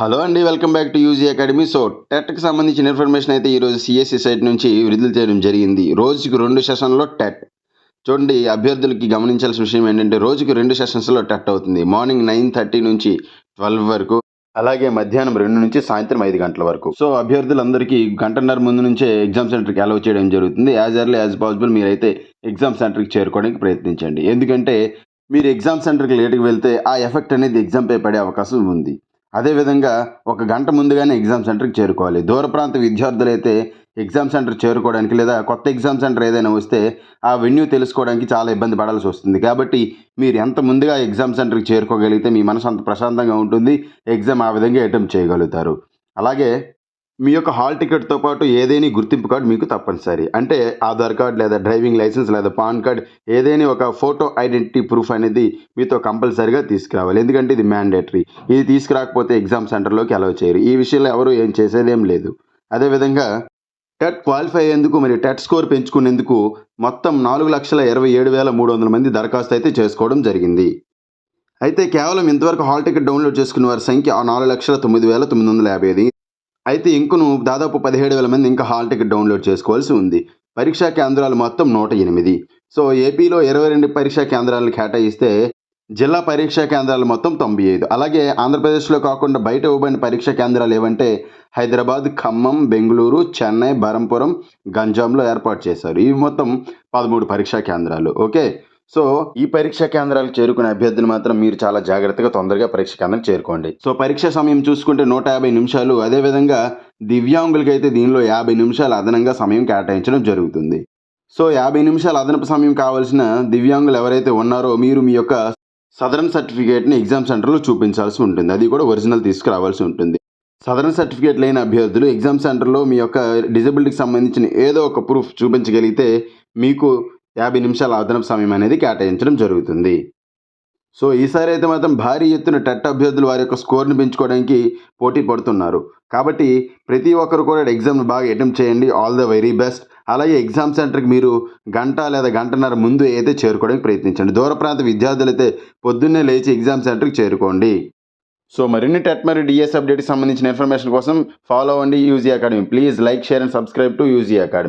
Hello అండి welcome back to UG academy. So టెట్కి సంబంధించిన information అయితే ఈరోజు సిఎస్సి సైట్ నుంచి విడుదల చేయడం జరిగింది. రోజుకు రెండు సెషన్లో టెట్. చూడండి అభ్యర్థులకి గమనించాల్సిన విషయం ఏంటంటే రోజుకు రెండు సెషన్స్లో టెట్ అవుతుంది. మార్నింగ్ నైన్ థర్టీ నుంచి ట్వెల్వ్ వరకు అలాగే మధ్యాహ్నం రెండు నుంచి సాయంత్రం ఐదు గంటల వరకు. సో అభ్యర్థులందరికీ గంటన్నర ముందు నుంచే ఎగ్జామ్ సెంటర్కి అలౌ చేయడం జరుగుతుంది. యాజ్ ఎర్లీ యాజ్ పాసిబుల్ మీరైతే ఎగ్జామ్ సెంటర్కి చేరుకోవడానికి ప్రయత్నించండి. ఎందుకంటే మీరు ఎగ్జామ్ సెంటర్కి లేట్కి వెళ్తే ఆ ఎఫెక్ట్ అనేది ఎగ్జామ్పై పడే అవకాశం ఉంది. అదేవిధంగా ఒక గంట ముందుగానే ఎగ్జామ్ సెంటర్కి చేరుకోవాలి. దూర ప్రాంత విద్యార్థులైతే ఎగ్జామ్ సెంటర్ చేరుకోవడానికి లేదా కొత్త ఎగ్జామ్ సెంటర్ ఏదైనా వస్తే ఆ వెన్యూ తెలుసుకోవడానికి చాలా ఇబ్బంది పడాల్సి వస్తుంది. కాబట్టి మీరు ఎంత ముందుగా ఎగ్జామ్ సెంటర్కి చేరుకోగలిగితే మీ మనసు అంత ప్రశాంతంగా ఉంటుంది. ఎగ్జామ్ ఆ విధంగా అటెంప్ట్ చేయగలుగుతారు. అలాగే మీ యొక్క హాల్ టికెట్తో పాటు ఏదైనా గుర్తింపు కార్డు మీకు తప్పనిసరి. అంటే ఆధార్ కార్డ్ లేదా డ్రైవింగ్ లైసెన్స్ లేదా పాన్ కార్డ్ ఏదైనా ఒక ఫోటో ఐడెంటిటీ ప్రూఫ్ అనేది మీతో కంపల్సరీగా తీసుకురావాలి. ఎందుకంటే ఇది మ్యాండేటరీ. ఇది తీసుకురాకపోతే ఎగ్జామ్ సెంటర్లోకి అలౌ చేయరు. ఈ విషయంలో ఎవరు ఏం చేసేదేం లేదు. అదేవిధంగా టెట్ క్వాలిఫై అయ్యేందుకు మరియు టెట్ స్కోర్ పెంచుకునేందుకు మొత్తం నాలుగు లక్షల ఇరవై ఏడు వేల మూడు వందల మంది దరఖాస్తు అయితే చేసుకోవడం జరిగింది. అయితే కేవలం ఇంతవరకు హాల్ టికెట్ డౌన్లోడ్ చేసుకున్న వారి సంఖ్య ఆ నాలుగు లక్షల తొమ్మిది వేల తొమ్మిది వందల యాభై ఐదు. అయితే ఇంకను దాదాపు పదిహేడు వేల మంది ఇంకా హాల్ టికెట్ డౌన్లోడ్ చేసుకోవాల్సి ఉంది. పరీక్షా కేంద్రాలు మొత్తం నూట ఎనిమిది. సో ఏపీలో ఇరవై రెండు పరీక్షా కేంద్రాలను కేటాయిస్తే జిల్లా పరీక్షా కేంద్రాలు మొత్తం తొంభై ఐదు. అలాగే ఆంధ్రప్రదేశ్లో కాకుండా బయట ఇవ్వబడిన పరీక్షా కేంద్రాలు ఏవంటే హైదరాబాద్ ఖమ్మం బెంగళూరు చెన్నై బరంపురం గంజాంలో ఏర్పాటు చేశారు. ఇవి మొత్తం పదమూడు పరీక్షా కేంద్రాలు. ఓకే? సో ఈ పరీక్షా కేంద్రాలకు చేరుకునే అభ్యర్థులు మాత్రం మీరు చాలా జాగ్రత్తగా తొందరగా పరీక్ష కేంద్రం చేరుకోండి. సో పరీక్ష సమయం చూసుకుంటే నూట యాభై నిమిషాలు. అదేవిధంగా దివ్యాంగులకైతే దీనిలో యాభై నిమిషాలు అదనంగా సమయం కేటాయించడం జరుగుతుంది. సో యాభై నిమిషాలు అదనపు సమయం కావాల్సిన దివ్యాంగులు ఎవరైతే ఉన్నారో మీరు మీ యొక్క సదరన్ సర్టిఫికేట్ని ఎగ్జామ్ సెంటర్లో చూపించాల్సి ఉంటుంది. అది కూడా ఒరిజినల్ తీసుకురావాల్సి ఉంటుంది. సదరన్ సర్టిఫికేట్ లేని అభ్యర్థులు ఎగ్జామ్ సెంటర్లో మీ యొక్క డిజబిలిటీకి సంబంధించిన ఏదో ఒక ప్రూఫ్ చూపించగలిగితే మీకు యాభై నిమిషాల అదనపు సమయం అనేది కేటాయించడం జరుగుతుంది. సో ఈసారి అయితే మాత్రం భారీ ఎత్తున టెట్ అభ్యర్థులు వారి యొక్క స్కోర్ని పెంచుకోవడానికి పోటీ పడుతున్నారు. కాబట్టి ప్రతి ఒక్కరు కూడా ఎగ్జామ్ని బాగా అటెంప్ట్ చేయండి. All the very best. అలాగే ఎగ్జామ్ సెంటర్కి మీరు గంట లేదా గంటన్నర ముందు అయితే చేరుకోవడానికి ప్రయత్నించండి. దూర ప్రాంత విద్యార్థులు అయితే పొద్దున్నే లేచి ఎగ్జామ్ సెంటర్కి చేరుకోండి. సో మరిన్ని టెట్ మరియు డిఎస్ అప్డేట్కి సంబంధించిన ఇన్ఫర్మేషన్ కోసం ఫాలో అవ్వండి. UG Academy. Please like share and subscribe to UG Academy.